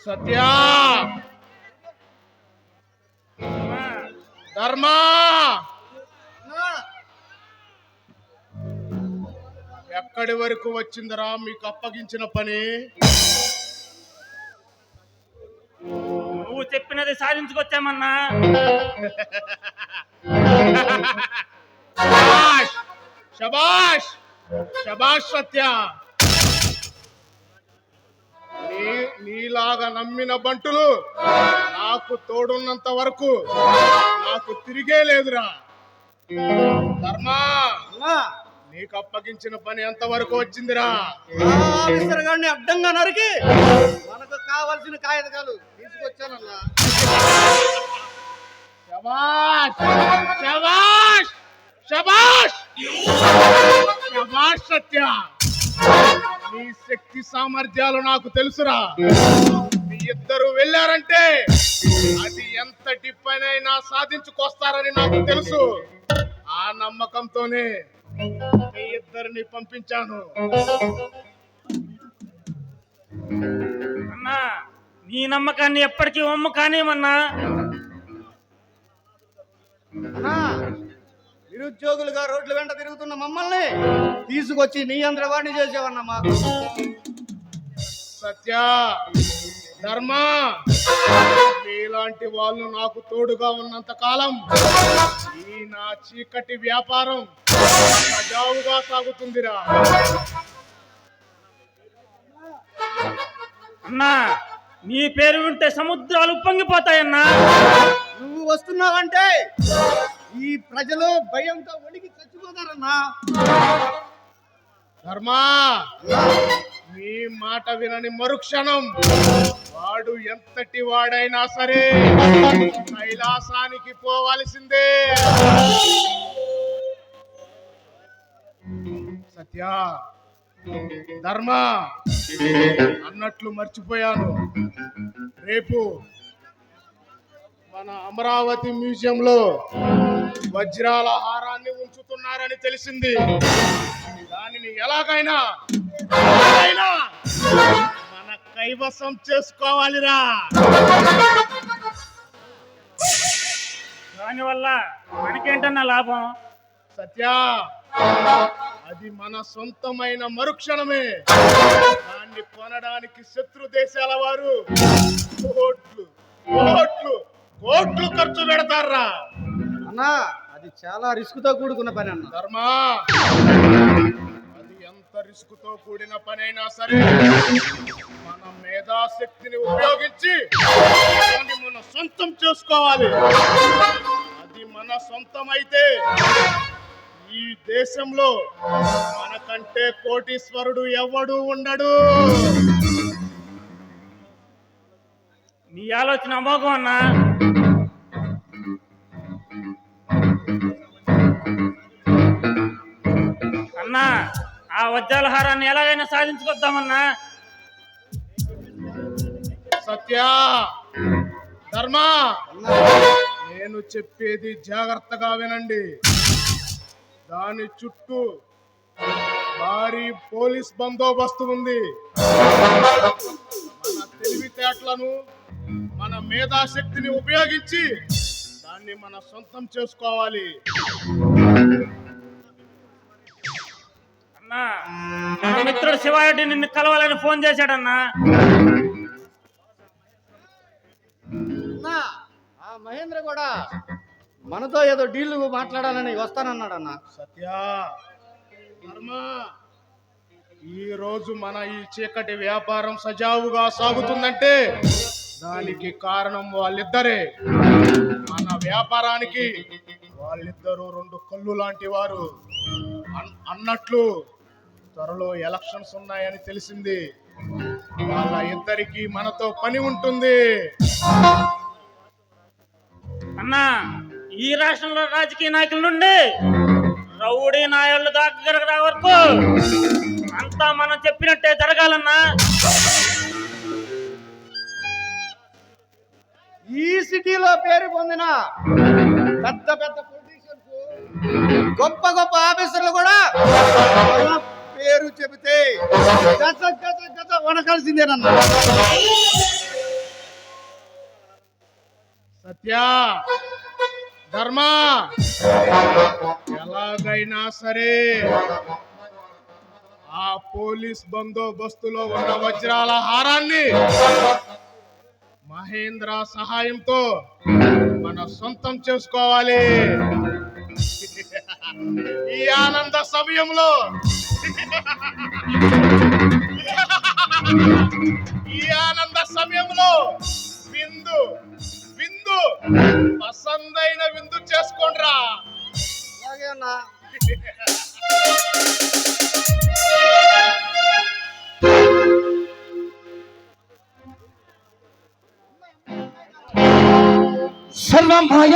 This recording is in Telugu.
సత్య! ధర్మా! ఎక్కడి వరకు వచ్చిందిరా మీకు అప్పగించిన పని? నువ్వు చెప్పినది సాధించుకొచ్చామన్నా. శబాష్ శబాష్ శబాష్ సత్య! నీ నీలాగా నమ్మిన బంటులు నాకు తోడున్నంత వరకు నాకు తిరిగే లేదురా. ధర్మా నీకు అప్పగించిన పని ఎంత వరకు వచ్చిందిరా ఆఫీసర్ గారిని అడ్డంగా నరికి మనకు కావాల్సిన కాగితాలు తీసుకొచ్చానన్నా. శబాష్ శబాష్ శబాష్ శబాష్ సత్య. నీ శక్తి సామర్థ్యాలు నాకు తెలుసురా. మీ ఇద్దరు వెళ్ళారంటే అది ఎంతటి పనైనా సాధించుకొస్తారని నాకు తెలుసు. ఆ నమ్మకంతోనే మీ ఇద్దరిని పంపించాను. అన్నా నీ నమ్మకాన్ని ఎప్పటికీ ఒమ్ము అన్నా నిరుద్యోగులుగా రోడ్ల వెంట తిరుగుతున్న మమ్మల్ని తీసుకొచ్చి నీ అందరవాణి చేసేవన్నా మాకు. సత్య ధర్మ మీలాంటి వాళ్ళు నాకు తోడుగా ఉన్నంత కాలం ఈ నా చీకటి వ్యాపారం సజావుగా సాగుతుందిరా. అన్నా నీ పేరు వింటే సముద్రాలు ఉప్పొంగిపోతాయన్నా. నువ్వు వస్తున్నావంటే ఈ ప్రజలు భయంతో వణికి చచ్చిపోతారన్నా. ధర్మా మీ మాట వినని మరుక్షణం. వాడు ఎంతటి వాడైనా సరే కైలాసానికి పోవాల్సిందే. సత్య ధర్మ అన్నట్లు మర్చిపోయాను. రేపు మన అమరావతి మ్యూజియంలో వజ్రాల హారాన్ని ఉంచుతున్నారని తెలిసింది. దానిని ఎలాగైనా మన కైవసం చేసుకోవాలిరా. దానివల్ల మనకేంటన్నా లాభం? సత్య అది మన సొంతమైన మరుక్షణమే. దాన్ని కొనడానికి శత్రు దేశాల వారు కోట్లు కోట్లు కోట్లు ఖర్చు పెడతారా? అన్నా అది చాలా రిస్క్తో కూడుకున్న పని అన్న. ధర్మా! అది ఎంత రిస్క్తో కూడిన పనైనా సరే మన మేధాశక్తిని ఉపయోగించి దాన్ని మన సొంతం చేసుకోవాలి. అది మన సొంతం అయితే ఈ దేశంలో మనకంటే కోటీశ్వరుడు ఎవడు ఉండడు. నీ ఆలోచన అమోఘం అన్నా. అన్నా ఆ వజ్రాల హారాన్ని ఎలాగైనా సాధించుకొద్దామన్నా. సత్య ధర్మ నేను చెప్పేది జాగ్రత్తగా వినండి. దాని చుట్టూ భారీ పోలీస్ బందోబస్తు ఉంది. మన తెలివితేటలను మన మేధాశక్తిని ఉపయోగించి దాన్ని మన సొంతం చేసుకోవాలి. అన్నా. మన మిత్రుడు శివారెడ్డి నిన్ను కలవాలని ఫోన్ చేశాడన్నా. అన్నా ఆ మహేంద్ర కూడా మనతో ఏదో డీల్ మాట్లాడాలని వస్తానన్నాడు అన్న సత్య ధర్మ ఈ రోజు మన ఈ చీకటి వ్యాపారం సజావుగా సాగుతుందంటే దానికి కారణం వాళ్ళిద్దరే. మన వ్యాపారానికి వాళ్ళిద్దరూ రెండు కళ్ళు లాంటి వారు. అన్- అన్నట్లు త్వరలో ఎలక్షన్స్ ఉన్నాయని తెలిసింది. వాళ్ళ ఇద్దరికి మనతో పని ఉంటుంది. అన్నా ఈ రాష్ట్రంలో రాజకీయ నాయకుల నుండి రౌడీ నాయకులు దాకా వరకు అంతా మనం చెప్పినట్టే జరగాలన్నా. ఈ సిటీలో పేరు పొందిన పెద్ద పెద్ద పొలిటీషియన్స్ గొప్ప గొప్ప ఆఫీసర్లు కూడా నువ్వు చెబితే గజ గజ గజ వనకాల్సిందేనన్నా సత్య ధర్మ ఎలాగైనా సరే ఆ పోలీస్ బందోబస్తులో ఉన్న వజ్రాల హారాన్ని మహేంద్ర సహాయంతో మన సొంతం చేసుకోవాలి. ఈ ఆనంద సమయంలో ఈ ఆనంద సమయంలో విందు విందు పసందైన విందు చేసుకోండ్రా. అలాగే అన్నా. సర్వమాయ